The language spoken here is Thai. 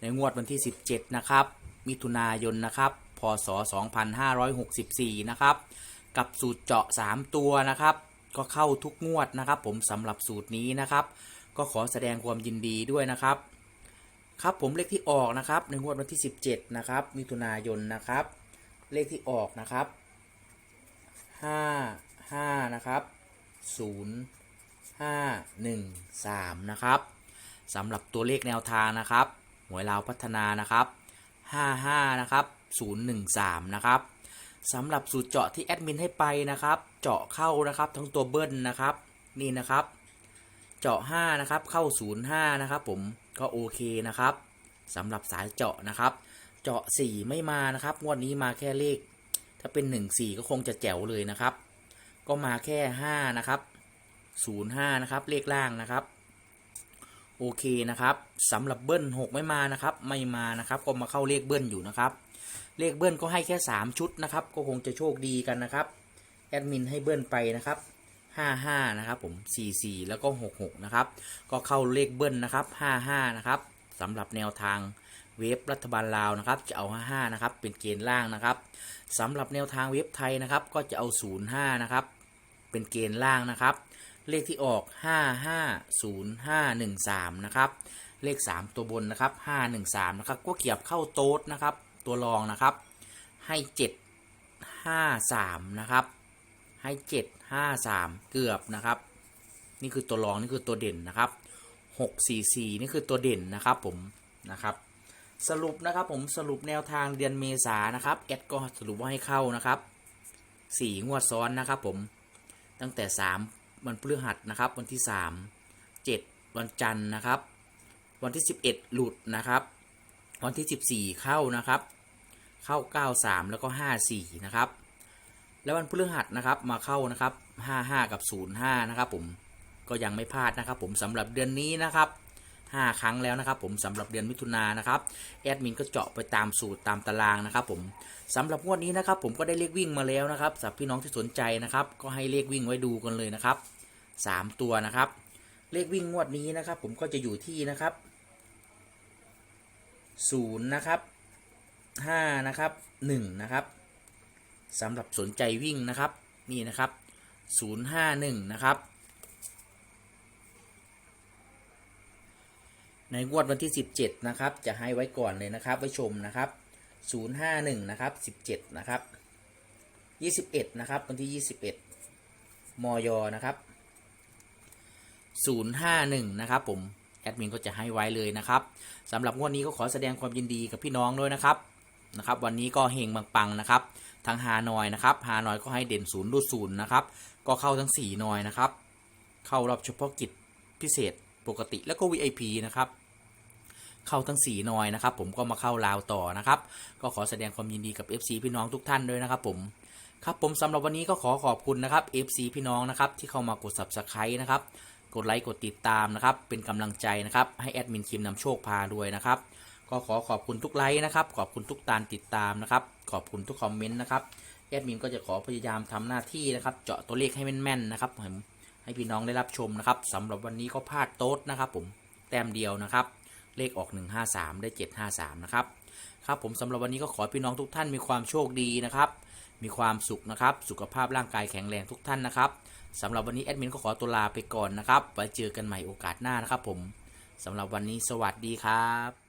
ในงวดวันที่ 17 นะครับ มิถุนายนนะครับ พศ 2564 นะครับ กับสูตรเจาะ 3 ตัวนะครับ ก็เข้าทุกงวดนะครับ ผมสำหรับสูตรนี้นะครับ ก็ขอแสดงความยินดีด้วยนะครับ ครับผมเลขที่ออกนะครับในงวดวันที่ 17 นะครับ มิถุนายนนะครับ เลขที่ออกนะครับ 5 5 นะครับ 0 5 1 3 นะครับสำหรับตัวเลขแนวทางนะครับ หวยลาวพัฒนานะครับ 55 นะครับ 013 นะครับสำหรับสูตรเจาะที่แอดมินให้ไปนะครับ เจาะเข้านะครับทั้งตัวเบิ้ลนะครับ นี่นะครับ เจาะ 5 นะครับ เข้า 05 นะครับ ผมก็โอเคนะครับสำหรับสายเจาะนะครับ เจาะ 4 ไม่มานะครับงวดนี้มาแค่เลข ถ้าเป็น 1 4 ก็คงจะแจ๋วเลยนะครับ ก็มาแค่ 5 นะครับ 05 นะครับเลขล่างนะครับ โอเคนะครับสำหรับเบิ้ล6ไม่มานะครับ ไม่มานะครับ ก็มาเข้าเลขเบิ้ลอยู่นะครับ เลขเบิ้ลก็ให้แค่ 3 ชุดนะครับ ก็คงจะโชคดีกันนะครับ แอดมินให้เบิ้ลไปนะครับ 55 นะครับผม 44 แล้วก็ 66 นะครับ ก็เข้าเลขเบิ้ลนะครับ 55 นะครับสำหรับแนวทางเว็บรัฐบาลลาวนะครับจะเอา 55 นะครับ เป็นเกณฑ์ล่างนะครับสำหรับแนวทางเว็บไทยนะครับ ก็จะเอา 05 นะครับ เป็นเกณฑ์ล่างนะครับ เลขที่ออก 550513 นะครับ เลข 3 ตัวบนนะครับ 513 นะครับ ก็เกียบเข้าโต๊ดนะครับ ตัวรองนะครับ ให้ 753 นะครับ ให้ 753 เกือบนะครับ นี่คือตัวรองนี่คือตัวเด่นนะครับ 644 นี่คือตัวเด่นนะครับผมนะครับ สรุปนะครับผมสรุปแนวทางเดือนเมษานะครับแอดก็สรุปว่าให้เข้านะครับ 4 งวดซ้อนนะครับผมตั้งแต่ 3 วันพฤหัสนะครับ วันที่ 3 7 วันจันทร์นะครับ วันที่ 11 หลุดนะครับ วันที่ 14 เข้านะครับ เข้า 93 แล้วก็ 54 นะครับ แล้ววันพฤหัสนะครับมาเข้านะครับ 55 กับ 05 นะครับผมก็ยังไม่พลาดนะครับผมสำหรับเดือนนี้นะครับ 5 ครั้งแล้วนะครับผมสำหรับเดือนมิถุนายนนะครับแอดมินก็เจาะไปตามสูตรตามตารางนะครับผมสำหรับงวดนี้นะครับผมก็ได้เลขวิ่งมาแล้วนะครับสำหรับพี่น้องที่สนใจนะครับ ก็ให้เลขวิ่งไว้ดูกันเลยนะครับ 3 ตัวนะครับ เลขวิ่งงวดนี้นะครับ ผมก็จะอยู่ที่นะครับ0นะครับ5นะครับ1นะครับสำหรับสนใจวิ่งนะครับนี่นะครับ051นะครับ ในงวดวันที่ 17 นะครับ จะให้ไว้ก่อนเลยนะครับ ไว้ชมนะครับ 051 นะครับ 17 นะครับ 21 นะครับ วันที่ 21 มย นะครับ 051 นะครับผม แอดมินก็จะให้ไว้เลยนะครับสำหรับงวดนี้ก็ขอแสดงความยินดีกับพี่น้องด้วยนะครับ นะครับ วันนี้ก็เฮงปังๆนะครับทั้งฮานอยนะครับ ฮานอยก็ให้เด่นศูนย์รูดศูนย์นะครับ ก็เข้าทั้ง 4 นอยนะครับ เข้ารอบเฉพาะกิจพิเศษปกติแล้วก็ VIP นะครับ เข้าทั้ง 4 นอยนะครับ ผมก็มาเข้าลาวต่อนะครับ ก็ขอแสดงความยินดีกับ FC พี่น้องทุกท่านด้วยนะครับผมครับผมสำหรับวันนี้ก็ขอขอบคุณนะครับ FC พี่น้องนะครับที่เข้ามากด Subscribe นะครับกดไลค์กดติดตามนะครับเป็นกำลังใจนะครับให้แอดมินคิมนำโชคพาด้วยนะครับก็ขอขอบคุณทุกไลค์นะครับ ขอบคุณทุกการติดตามนะครับ ขอบคุณทุกคอมเมนต์นะครับแอดมินก็จะขอพยายามทำหน้าที่นะครับ เจาะตัวเลขให้แม่นๆนะครับผมให้พี่น้องได้รับชมนะครับสำหรับวันนี้ก็พลาดโต๊ดนะครับ ผมแต้มเดียวนะครับ เลขออก 153 ได้ 753 นะครับ ครับผมสำหรับวันนี้ก็ขอพี่น้องทุกท่านมีความโชคดีนะครับ มีความสุขนะครับ สุขภาพร่างกายแข็งแรงทุกท่านนะครับสำหรับวันนี้แอดมินก็ขอตัวลาไปก่อนนะครับ ไว้เจอกันใหม่โอกาสหน้านะครับผมสำหรับวันนี้สวัสดีครับ